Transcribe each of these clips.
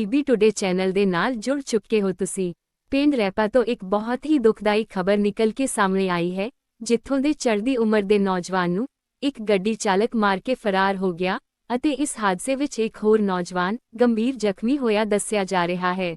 PB today channel ਦੇ ਨਾਲ ਜੁੜ ਚੁੱਕੇ ਹੋ ਤੁਸੀਂ। ਪਿੰਡ ਰੈਪਾ ਤੋਂ ਇੱਕ ਬਹੁਤ ਹੀ ਦੁਖਦਾਈ ਖਬਰ ਨਿਕਲ ਕੇ ਸਾਹਮਣੇ ਆਈ ਹੈ, ਜਿੱਥੋਂ ਦੇ ਚੜ੍ਹਦੀ ਉਮਰ ਦੇ ਨੌਜਵਾਨ ਨੂੰ ਇੱਕ ਗੱਡੀ ਚਾਲਕ ਮਾਰ ਕੇ ਫਰਾਰ ਹੋ ਗਿਆ ਅਤੇ ਇਸ ਹਾਦਸੇ ਵਿੱਚ ਇੱਕ ਹੋਰ ਨੌਜਵਾਨ ਗੰਭੀਰ ਜ਼ਖਮੀ ਹੋਇਆ ਦੱਸਿਆ ਜਾ ਰਿਹਾ ਹੈ।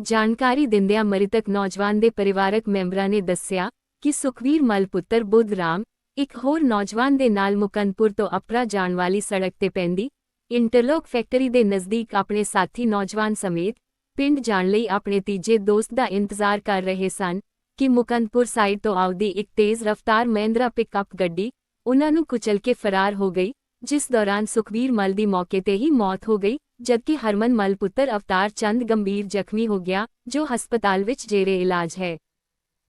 ਜਾਣਕਾਰੀ ਦਿੰਦਿਆਂ ਮ੍ਰਿਤਕ ਨੌਜਵਾਨ ਦੇ ਪਰਿਵਾਰਕ ਮੈਂਬਰਾਂ ਨੇ ਦੱਸਿਆ ਕਿ ਸੁਖਵੀਰ ਮਲਪੁੱਤਰ ਬੁੱਧ ਰਾਮ, ਇੱਕ ਹੋਰ ਨੌਜਵਾਨ ਦੇ ਨਾਲ ਮੁਕੰਦਪੁਰ ਤੋਂ ਅਪਰਾ ਜਾਣ ਵਾਲੀ ਸੜਕ ਤੇ ਪੈਂਦੀ ਇੰਟਰਲੋਕ ਫੈਕਟਰੀ ਦੇ ਨਜ਼ਦੀਕ ਆਪਣੇ ਸਾਥੀ ਨੌਜਵਾਨ ਸਮੇਤ ਪਿੰਡ ਜਾਣ ਲਈ ਆਪਣੇ ਤੀਜੇ ਦੋਸਤ ਦਾ ਇੰਤਜ਼ਾਰ ਕਰ ਰਹੇ ਸਨ ਕਿ ਮੁਕੰਦਪੁਰ ਸਾਈਡ ਤੋਂ ਆਉਂਦੀ ਇੱਕ ਤੇਜ਼ ਰਫ਼ਤਾਰ ਮਹਿੰਦਰਾ ਪਿਕਅਪ ਗੱਡੀ ਉਨ੍ਹਾਂ ਨੂੰ ਕੁਚਲ ਕੇ ਫਰਾਰ ਹੋ ਗਈ, ਜਿਸ ਦੌਰਾਨ ਸੁਖਵੀਰ ਮਲ ਦੀ ਮੌਕੇ ਤੇ ਹੀ ਮੌਤ ਹੋ ਗਈ, ਜਦਕਿ ਹਰਮਨ ਮਲ ਪੁੱਤਰ ਅਵਤਾਰ ਚੰਦ ਗੰਭੀਰ ਜ਼ਖਮੀ ਹੋ ਗਿਆ, ਜੋ ਹਸਪਤਾਲ ਵਿੱਚ ਜੇਰੇ ਇਲਾਜ ਹੈ।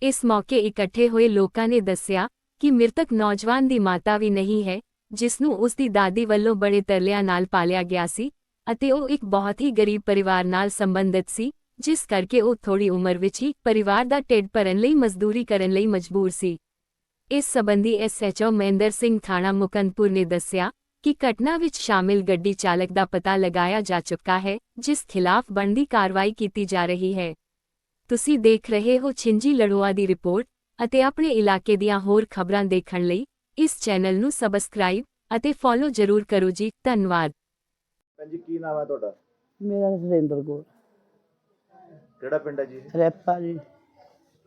ਇਸ ਮੌਕੇ ਇਕੱਠੇ ਹੋਏ ਲੋਕਾਂ ਨੇ ਦੱਸਿਆ ਕਿ ਮ੍ਰਿਤਕ ਨੌਜਵਾਨ ਦੀ ਮਾਤਾ ਵੀ ਨਹੀਂ ਹੈ ਜਿਸ ਨੂੰ ਉਸ ਦੀ ਦਾਦੀ ਵੱਲੋਂ ਬੜੇ ਤਰਲਿਆਂ ਨਾਲ ਪਾਲਿਆ ਗਿਆ ਸੀ ਅਤੇ ਉਹ ਇੱਕ ਬਹੁਤ ਹੀ ਗਰੀਬ ਪਰਿਵਾਰ ਨਾਲ ਸੰਬੰਧਿਤ ਸੀ, ਜਿਸ ਕਰਕੇ ਉਹ ਥੋੜੀ ਉਮਰ ਵਿੱਚ ਹੀ ਪਰਿਵਾਰ ਦਾ ਢਿੱਡ ਭਰਨ ਲਈ ਮਜ਼ਦੂਰੀ ਕਰਨ ਲਈ ਮਜਬੂਰ ਸੀ। ਇਸ ਸਬੰਧੀ ਐਸਐਚਓ ਮਹਿੰਦਰ ਸਿੰਘ ਥਾਣਾ ਮੁਕੰਦਪੁਰ ਨੇ ਦੱਸਿਆ ਕਿ ਘਟਨਾ ਵਿੱਚ ਸ਼ਾਮਿਲ ਗੱਡੀ ਚਾਲਕ ਦਾ ਪਤਾ ਲਗਾਇਆ ਜਾ ਚੁੱਕਾ ਹੈ, ਜਿਸ ਖਿਲਾਫ ਬਣਦੀ ਕਾਰਵਾਈ ਕੀਤੀ ਜਾ ਰਹੀ ਹੈ। ਤੁਸੀਂ ਦੇਖ ਰਹੇ ਹੋ ਛਿੰਜੀ ਲੜੋਆ ਦੀ ਰਿਪੋਰਟ ਅਤੇ ਆਪਣੇ ਇਲਾਕੇ ਦੀਆਂ ਹੋਰ ਖਬਰਾਂ ਦੇਖਣ ਲਈ ਇਸ ਚੈਨਲ ਨੂੰ ਸਬਸਕ੍ਰਾਈਬ ਅਤੇ ਫੋਲੋ ਜ਼ਰੂਰ ਕਰੋ ਜੀ ਧੰਨਵਾਦ। ਭੈਣ ਜੀ ਕੀ ਨਾਮ ਹੈ ਤੁਹਾਡਾ? ਮੇਰਾ ਸੁਰਿੰਦਰ ਕੌਰ। ਕਿਹੜਾ ਪਿੰਡ ਹੈ ਜੀ? ਰੈਪਾ ਜੀ।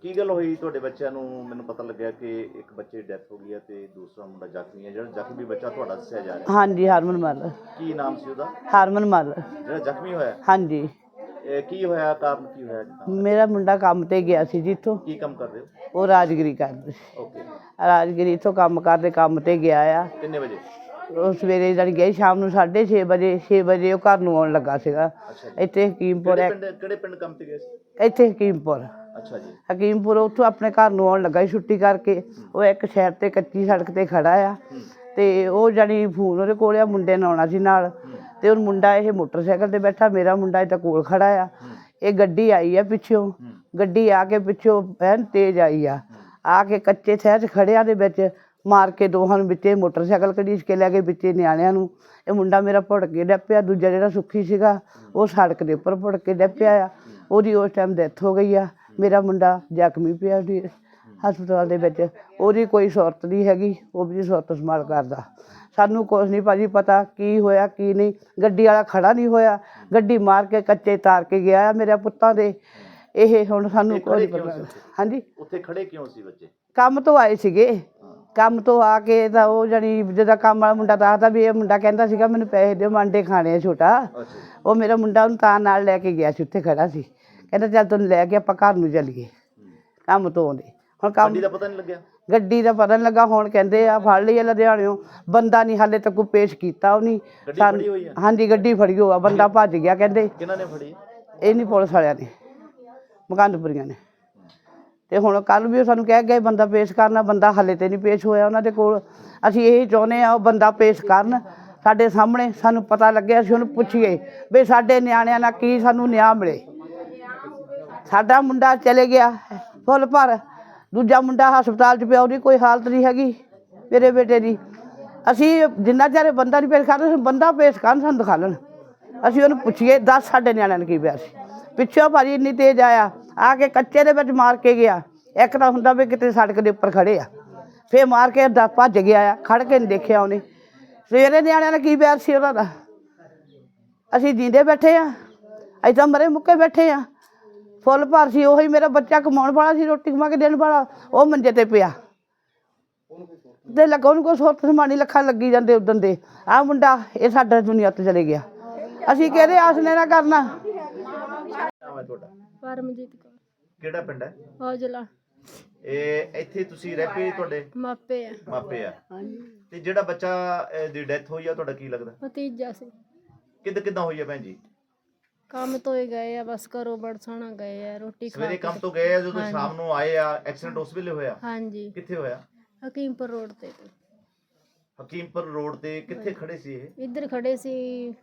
ਕੀ ਗੱਲ ਹੋਈ ਤੁਹਾਡੇ ਬੱਚਿਆਂ ਨੂੰ? ਮੈਨੂੰ ਪਤਾ ਲੱਗਿਆ ਕਿ ਇੱਕ ਬੱਚੇ ਦੀ ਡੈਥ ਹੋ ਗਈ ਹੈ ਤੇ ਦੂਸਰਾ ਮੁੰਡਾ ਜ਼ਖਮੀ ਹੈ। ਜਿਹੜਾ ਜ਼ਖਮੀ ਬੱਚਾ ਤੁਹਾਡਾ ਦੱਸਿਆ ਜਾ ਰਿਹਾ ਹਾਂਜੀ ਹਰਮਨ ਮੱਲ। ਕੀ ਨਾਮ ਸੀ ਉਹਦਾ? ਹਰਮਨ ਮੱਲ। ਜਿਹੜਾ ਜ਼ਖਮੀ ਹੋਇਆ ਹਾਂਜੀ। ਇਹ ਕੀ ਹੋਇਆ? ਕਾਰਨ ਕੀ ਹੋਇਆ ਜੀ? ਮੇਰਾ ਮੁੰਡਾ ਕੰਮ ਤੇ ਗਿਆ ਸੀ ਜਿੱਥੋਂ ਕੀ ਕੰਮ ਕਰ ਰਹੇ ਹੋ? ਉਹ ਰਾਜਗਰੀ ਕਰਦੇ ਸੀ। ਓਕੇ ਰਾਜਗਰੀ ਤੋਂ ਕੰਮ ਕਰਦੇ ਕੰਮ ਤੇ ਗਿਆ ਆ। ਕਿੰਨੇ ਵਜੇ? ਉਹ ਸਵੇਰੇ ਜਦ ਗਏ ਸ਼ਾਮ ਨੂੰ 6:30 ਵਜੇ 6 ਵਜੇ ਉਹ ਘਰ ਨੂੰ ਆਉਣ ਲੱਗਾ ਸੀਗਾ। ਅੱਛਾ ਜੀ। ਇੱਥੇ ਹਕੀਮਪੁਰ ਕਿਹੜੇ ਹੈ ਪਿੰਡ ਕਿਹੜੇ ਪਿੰਡ ਕੰਮ ਤੇ ਗਏ ਸੀ? ਇੱਥੇ ਹਕੀਮਪੁਰ। ਅੱਛਾ ਜੀ। ਹਕੀਮਪੁਰ ਉੱਥੋਂ ਆਪਣੇ ਘਰ ਨੂੰ ਆਉਣ ਲੱਗਾ ਸੀ ਛੁੱਟੀ ਕਰਕੇ। ਉਹ ਇੱਕ ਸ਼ਹਿਰ ਤੇ ਕੱਚੀ ਸੜਕ ਤੇ ਖੜਾ ਆ। ਹੂੰ। ਤੇ ਉਹ ਜਾਨੀ ਫੋਨ ਉਹਦੇ ਕੋਲ ਆ ਮੁੰਡੇ ਨੇ ਆਉਣਾ ਸੀ ਨਾਲ। ਤੇ ਉਹ ਮੁੰਡਾ ਇਹ ਮੋਟਰਸਾਈਕਲ ਤੇ ਬੈਠਾ, ਮੇਰਾ ਮੁੰਡਾ ਇਹ ਤਾਂ ਕੋਲ ਖੜਾ ਆ। ਇਹ ਗੱਡੀ ਆਈ ਆ ਪਿੱਛੋਂ। ਗੱਡੀ ਆ ਕੇ ਪਿੱਛੋਂ ਐਨ ਤੇਜ਼ ਆਈ ਆ। ਆ ਕੇ ਕੱਚੇ ਸ਼ਹਿਰ 'ਚ ਖੜਿਆਂ ਦੇ ਵਿੱਚ, ਮਾਰ ਕੇ ਦੋਹਾਂ ਨੂੰ ਵਿੱਚੇ ਮੋਟਰਸਾਈਕਲ ਕਢੀਸ ਕੇ ਲੈ ਕੇ ਵਿੱਚੇ ਨਿਆਣਿਆਂ ਨੂੰ। ਇਹ ਮੁੰਡਾ ਮੇਰਾ ਭੁੜਕ ਕੇ ਡੱਪਿਆ, ਦੂਜਾ ਜਿਹੜਾ ਸੁੱਖੀ ਸੀਗਾ, ਉਹ ਸੜਕ ਦੇ ਉੱਪਰ ਭੁੜਕ ਕੇ ਡੱਪਿਆ ਆ। ਉਹਦੀ ਉਸ ਟਾਈਮ ਡੈਥ ਹੋ ਗਈ ਆ। ਮੇਰਾ ਮੁੰਡਾ ਜ਼ਖਮੀ ਪਿਆ ਉਹਦੀ ਹਸਪਤਾਲ ਦੇ ਵਿੱਚ। ਉਹਦੀ ਕੋਈ ਸੁਰਤ ਨਹੀਂ ਹੈਗੀ, ਉਹ ਵੀ ਸੁਰਤ ਸੰਭਾਲ ਕਰਦਾ। ਸਾਨੂੰ ਕੁਛ ਨਹੀਂ ਭਾਜੀ ਪਤਾ ਕੀ ਹੋਇਆ ਕੀ ਨਹੀਂ। ਗੱਡੀ ਵਾਲਾ ਖੜਾ ਨਹੀਂ ਹੋਇਆ। ਗੱਡੀ ਮਾਰ ਕੇ ਕੱਚੇ ਤਾਰ ਕੇ ਗਿਆ ਮੇਰੇ ਪੁੱਤਾਂ ਦੇ। ਇਹ ਹੁਣ ਸਾਨੂੰ ਕੋਈ ਪਤਾ? ਹਾਂਜੀ? ਉੱਥੇ ਖੜੇ ਕਿਉਂ ਸੀ ਬੱਚੇ? ਕੰਮ ਤੋਂ ਆਏ ਸੀਗੇ। ਕੰਮ ਤੋਂ ਆ ਕੇ ਤਾਂ ਉਹ ਜਣੀ ਜਿਹਦਾ ਕੰਮ ਵਾਲਾ ਮੁੰਡਾ ਦੱਸਦਾ ਵੀ ਇਹ ਮੁੰਡਾ ਕਹਿੰਦਾ ਸੀਗਾ ਮੈਨੂੰ ਪੈਸੇ ਦਿਓ ਮਾਂਡੇ ਖਾਣੇ ਆ ਛੋਟਾ। ਉਹ ਮੇਰਾ ਮੁੰਡਾ ਉਹਨੂੰ ਤਾਂ ਨਾਲ ਲੈ ਕੇ ਗਿਆ ਸੀ ਉੱਥੇ ਖੜਾ ਸੀ। ਕਹਿੰਦਾ ਚੱਲ ਤੈਨੂੰ ਲੈ ਕੇ ਆਪਾਂ ਘਰ ਨੂੰ ਚੱਲੀਏ। ਕੰਮ ਤੋਂ ਆਉਂਦੇ। ਹੁਣ ਕੰਮ ਗੱਡੀ ਦਾ ਪਤਾ ਨਹੀਂ ਲੱਗਿਆ। ਗੱਡੀ ਦਾ ਪਤਾ ਨਹੀਂ ਲੱਗਾ ਹੁਣ ਕਹਿੰਦੇ ਆ ਫੜ ਲਈ ਆ ਲੁਧਿਆਣਿਓਂ ਬੰਦਾ ਨਹੀਂ ਹਾਲੇ ਤੱਕ ਕੋਈ ਪੇਸ਼ ਕੀਤਾ ਉਹ ਨਹੀਂ। ਗੱਡੀ ਫੜੀ ਹੋਈ ਆ? ਹਾਂਜੀ ਗੱਡੀ ਫੜੀ ਹੋਆ ਬੰਦਾ ਭੱਜ ਗਿਆ ਕਹਿੰਦੇ। ਕਿਹਨਾਂ ਨੇ ਫੜੀ? ਇਹ ਨਹੀਂ ਪੁਲਿਸ ਵਾਲਿਆਂ ਨੇ ਮੁਕੰਦਪੁਰੀਆਂ ਨੇ। ਤੇ ਹੁਣ ਕੱਲ ਵੀ ਉਹ ਸਾਨੂੰ ਕਹਿ ਗਏ ਬੰਦਾ ਪੇਸ਼ ਕਰਨਾ ਬੰਦਾ ਹੱਲੇ ਤੇ ਨਹੀਂ ਪੇਸ਼ ਹੋਇਆ ਉਹਨਾਂ ਦੇ ਕੋਲ। ਅਸੀਂ ਇਹ ਚਾਹੁੰਦੇ ਆ ਉਹ ਬੰਦਾ ਪੇਸ਼ ਕਰਨ। ਸਾਡੇ ਸਾਹਮਣੇ ਸਾਨੂੰ ਪਤਾ ਲੱਗਿਆ ਅਸੀਂ ਉਹਨੂੰ ਪੁੱਛੀਏ ਵੀ ਸਾਡੇ ਨਿਆਣਿਆਂ ਨਾਲ ਕੀ ਸਾਨੂੰ ਨਿਆਂ ਮਿਲੇ। ਸਾਡਾ ਮੁੰਡਾ ਚਲੇ ਗਿਆ ਫੁੱਲ ਭਰ। ਦੂਜਾ ਮੁੰਡਾ ਹਸਪਤਾਲ 'ਚ ਪਿਆ, ਉਹਦੀ ਕੋਈ ਹਾਲਤ ਨਹੀਂ ਹੈਗੀ ਮੇਰੇ ਬੇਟੇ ਦੀ। ਅਸੀਂ ਜਿੰਨਾ ਚਿਰ ਬੰਦਾ ਨਹੀਂ ਪੇਸ਼ ਕਰਦੇ ਬੰਦਾ ਪੇਸ਼ ਕਰਨ, ਸਾਨੂੰ ਦਿਖਾ ਲੈਣ। ਅਸੀਂ ਉਹਨੂੰ ਪੁੱਛੀਏ, ਦੱਸ ਸਾਡੇ ਨਿਆਣਿਆਂ ਨੂੰ ਕੀ ਪਿਆ ਸੀ। ਪਿੱਛੋਂ ਭਾਜੀ ਇੰਨੀ ਤੇਜ਼ ਆਇਆ, ਆ ਕੇ ਕੱਚੇ ਦੇ ਵਿੱਚ ਮਾਰ ਕੇ ਗਿਆ। ਇੱਕ ਤਾਂ ਹੁੰਦਾ ਵੀ ਕਿਤੇ ਸੜਕ ਦੇ ਉੱਪਰ ਖੜੇ ਆ। ਫੇਰ ਮਾਰ ਕੇ ਦਾ ਭੱਜ ਗਿਆ ਆ ਖੜ ਕੇ ਨਹੀਂ ਦੇਖਿਆ ਉਹਨੇ। ਸਵੇਰੇ ਨਿਆਣਿਆਂ ਨੇ ਕੀ ਪਿਆ ਸੀ ਉਹਨਾਂ ਦਾ? ਅਸੀਂ ਜੀਂਦੇ ਬੈਠੇ ਆ, ਅਸੀਂ ਤਾਂ ਮਰੇ ਮੁੱਕੇ ਬੈਠੇ ਆ। ਫੁੱਲ ਭਰ ਸੀ ਉਹੀ ਮੇਰਾ ਬੱਚਾ ਕਮਾਉਣ ਵਾਲਾ ਸੀ ਰੋਟੀ ਕਮਾ ਕੇ ਦੇਣ ਵਾਲਾ ਉਹ ਮੰਜੇ ਤੇ ਪਿਆ। ਤੇ ਲੱਗਾ ਉਹਨੂੰ ਕੋਈ ਸੁਰਤ ਸਮਾਨੀ ਲੱਖਾਂ ਲੱਗੀ ਜਾਂਦੇ ਉਦੋਂ ਦੇ। ਆ ਮੁੰਡਾ ਇਹ ਸਾਡਾ ਦੁਨੀਆ ਤੋਂ ਚਲੇ ਗਿਆ। ਅਸੀਂ ਕਹਿੰਦੇ ਆਸਨੇ ਨਾ ਕਰਨਾ? ਨਾਮ ਹੈ ਤੁਹਾਡਾ ਪਰਮਜੀਤ ਕੌਰ। ਕਿਹੜਾ ਪਿੰਡ ਹੈ? ਔਜਲਾ। ਇਹ ਇੱਥੇ ਤੁਸੀਂ ਰਹਿ ਪਏ ਤੁਹਾਡੇ? ਮਾਪੇ ਆ। ਮਾਪੇ ਆ। ਤੇ ਜਿਹੜਾ ਬੱਚਾ ਅਹ, ਦੀ ਡੈਥ ਹੋਈ ਆ ਤੁਹਾਡਾ ਕੀ ਲੱਗਦਾ? ਭਤੀਜਾ ਸੀ। ਕਿੱਦ ਕਿੱਦਾਂ ਹੋਈ ਆ ਭੈਣ ਜੀ? ਕੰਮ ਤੋਂ ਹੀ ਗਏ ਆ ਬਸ ਘਰੋਂ ਬੜਸਾਣਾ ਗਏ ਆ ਰੋਟੀ ਖਾ ਸਵੇਰੇ ਕੇ ਕੰਮ ਤੋਂ ਗਏ ਆ ਜਦੋਂ ਸ਼ਾਮ ਨੂੰ ਆਏ ਆ ਐਕਸੀਡੈਂਟ ਉਸ ਵੇਲੇ ਹੋਇਆ? ਹਾਂਜੀ। ਕਿੱਥੇ ਹੋਇਆ? ਹਕੀਮਪੁਰ ਰੋਡ ਤੇ। ਹਕੀਮਪੁਰ ਰੋਡ ਤੇ ਕਿੱਥੇ ਖੜੇ ਸੀ ਇਹ? ਇੱਧਰ ਖੜੇ ਸੀ।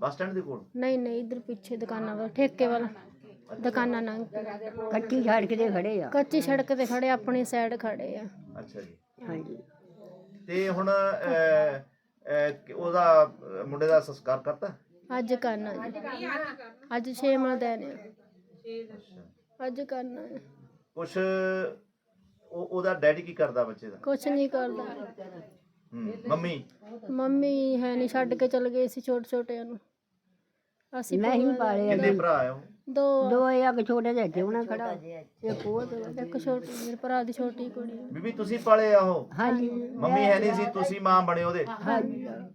ਬੱਸ ਸਟੈਂਡ ਦੇ ਕੋਲ? ਨਹੀਂ ਨਹੀਂ ਇੱਧਰ ਪਿੱਛੇ ਦੁਕਾਨਾਂ ਵਾ ਠੇਕੇ ਵਾਲਾ। ਦੁਕਾਨਾਂ ਨੰਗ ਕੱਚੀ ਸੜਕ ਤੇ ਖੜੇ ਆ। ਕੱਚੀ ਸੜਕ ਤੇ ਖੜੇ ਆਪਣੀ ਸਾਈਡ ਖੜੇ ਆ। ਅੱਛਾ ਜੀ। ਹਾਂਜੀ। ਤੇ ਹੁਣ ਅਹ, ਅਹ, ਕਿ ਉਹਦਾ ਅਹ, ਮੁੰਡੇ ਦਾ ਸੰਸਕਾਰ ਕਰਤਾ? ਅੱਜ ਕਰਨਾ ਜੀ ਅੱਜ ਛੇਵਾਂ ਦਿਨ ਆ। ਅੱਜ ਕਰਨਾ ਹੈ। ਕੁਛ ਉਹ ਉਹਦਾ ਡੈਡੀ ਕੀ ਕਰਦਾ ਬੱਚੇ ਦਾ? ਕੁਛ ਨਹੀਂ ਕਰਦਾ। ਮੰਮੀ? ਮੰਮੀ ਹੈ ਨਹੀਂ ਛੱਡ ਕੇ ਚਲ ਗਏ ਸੀ ਛੋਟੇ ਛੋਟਿਆਂ ਨੂੰ। ਅਸੀਂ ਮੈਂ ਹੀ ਪਾਲੇ ਕਿੰਨੇ ਭਰਾ ਆ ਉਹ ਦੋ ਦੋ ਇੱਕ ਛੋਟੇ ਜਿਹੇ ਜਿਉਣਾ ਖੜਾ। ਇੱਕ ਉਹ ਤੇ ਇੱਕ ਛੋਟੀ ਮੇਰੇ ਭਰਾ ਦੀ ਛੋਟੀ ਕੁੜੀ ਆ। ਬੀਬੀ ਤੁਸੀਂ ਪਾਲੇ ਆ ਉਹ? ਹਾਂਜੀ। ਮੰਮੀ ਹੈ ਨਹੀਂ ਸੀ ਤੁਸੀਂ ਮਾਂ ਬਣੇ ਉਹਦੇ?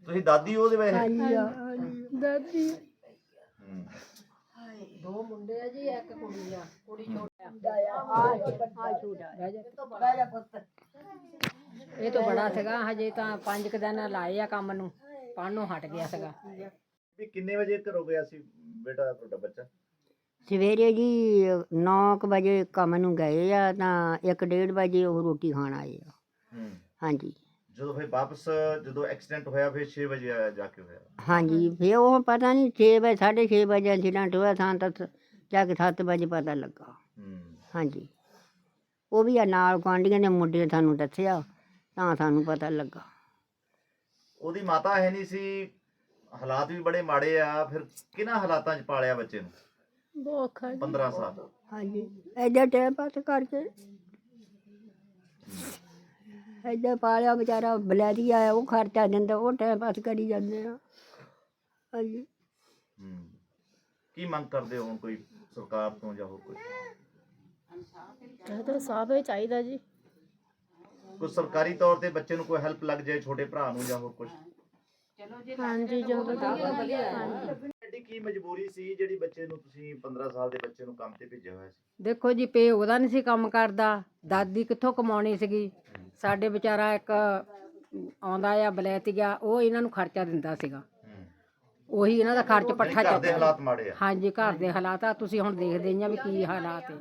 ਤੁਸੀਂ ਦਾਦੀ ਉਹਦੇ ਵੇ ਦਾਦੀ। ਹੂੰ। ਇਹ ਤਾਂ ਬੜਾ ਸੀਗਾ ਹਜੇ ਤਾਂ ਪੰਜ ਕੁ ਦਿਨ ਲਾਏ ਆ ਕੰਮ ਨੂੰ। ਪੜਨੋਂ ਹਟ ਗਿਆ ਸੀਗਾ। ਵੀ ਕਿੰਨੇ ਵਜੇ ਘਰੋਂ ਗਿਆ ਸੀ ਬੇਟਾ ਤੁਹਾਡਾ ਬੱਚਾ? ਸਵੇਰੇ ਜੀ 9 ਵਜੇ ਕੰਮ ਨੂੰ ਗਏ ਆ ਤਾਂ 1:30 ਵਜੇ ਉਹ ਰੋਟੀ ਖਾਣ ਆਏ ਆ। ਹਾਂਜੀ। ਜਦੋਂ ਫਿਰ ਵਾਪਸ ਜਦੋਂ ਐਕਸੀਡੈਂਟ ਹੋਇਆ ਫਿਰ 6 ਵਜੇ ਆਇਆ ਜਾ ਕੇ ਹੋਇਆ। ਹਾਂਜੀ ਫੇ ਉਹ ਪਤਾ ਨਹੀਂ 6 ਵਜੇ 6:30 ਵਜੇ ਐਕਸੀਡੈਂਟ ਹੋਇਆ ਤਾਂ ਤਾਂ ਜਾ ਕੇ 7 ਵਜੇ ਪਤਾ ਲੱਗਾ। ਹਾਂਜੀ। ਉਹ ਵੀ ਆ ਨਾਲ ਗੁਆਂਢੀਆਂ ਦੇ ਮੁੰਡੇ ਸਾਨੂੰ ਦੱਸਿਆ ਤਾਂ ਸਾਨੂੰ ਪਤਾ ਲੱਗਾ। ਉਹਦੀ ਮਾਤਾ ਹੈ ਨਹੀਂ ਸੀ ਹਾਲਾਤ ਵੀ ਬੜੇ ਮਾੜੇ ਆ ਫਿਰ ਕਿਹਨਾਂ ਹਾਲਾਤਾਂ 'ਚ ਪਾਲਿਆ ਬੱਚੇ ਨੂੰ? ਬਹੁਤ ਜੀ 15 ਸਾਲ। ਹਾਂਜੀ। ਐਡਾ ਟਾਈਮ ਪਾਸ ਕਰਕੇ ਐਡਾ ਪਾਲਿਆ ਵਿਚਾਰਾ ਬਲੈਰੀ ਆਇਆ ਉਹ ਖਰਚਾ ਦਿੰਦਾ ਉਹ ਟਾਈਮ ਪਾਸ ਕਰੀ ਜਾਂਦੇ ਆ। ਹਾਂਜੀ। ਹੂੰ ਕੀ ਮੰਗ ਕਰਦੇ ਹੋ ਹੁਣ ਕੋਈ ਸਰਕਾਰ ਤੋਂ ਜਾਂ ਹੋਰ ਕੋਈ? ਇਹ ਤਾਂ ਸਾਫ਼ ਹੀ ਚਾਹੀਦਾ ਜੀ। ਕੋਈ ਸਰਕਾਰੀ ਤੌਰ ਤੇ ਬੱਚੇ ਨੂੰ ਕੋਈ ਹੈਲਪ ਲੱਗ ਜਾਏ ਛੋਟੇ ਭਰਾ ਨੂੰ ਜਾਂ ਹੋਰ ਕੁਝ ਹਾਂਜੀ ਜੋ ਵਧੀਆ ਐਡੀ ਕੀ ਮਜਬੂਰੀ ਸੀ ਜਿਹੜੀ ਬੱਚੇ ਨੂੰ ਤੁਸੀਂ 15 ਸਾਲ ਦੇ ਬੱਚੇ ਨੂੰ ਕੰਮ ਤੇ ਭੇਜਿਆ ਹੋਇਆ ਸੀ? ਦੇਖੋ ਜੀ ਪੇ ਉਹਦਾ ਨਹੀਂ ਸੀ ਕੰਮ ਕਰਦਾ। ਦਾਦੀ ਕਿੱਥੋਂ ਕਮਾਉਣੀ ਸੀਗੀ? ਸਾਡੇ ਵਿਚਾਰਾ ਇੱਕ ਆਉਂਦਾ ਆ ਬਲੈਤੀਆ ਉਹ ਇਹਨਾਂ ਨੂੰ ਖਰਚਾ ਦਿੰਦਾ ਸੀਗਾ। ਉਹੀ ਇਹਨਾਂ ਦਾ ਖਰਚ ਪੱਠਾ ਘਰ ਦੇ ਹਾਲਾਤ ਮਾੜੇ ਆ। ਹਾਂਜੀ ਘਰ ਦੇ ਹਾਲਾਤ ਆ। ਤੁਸੀਂ ਹੁਣ ਦੇਖਦੇ ਹੀ ਆ ਵੀ ਕੀ ਹਾਲਾਤ ਹੈ।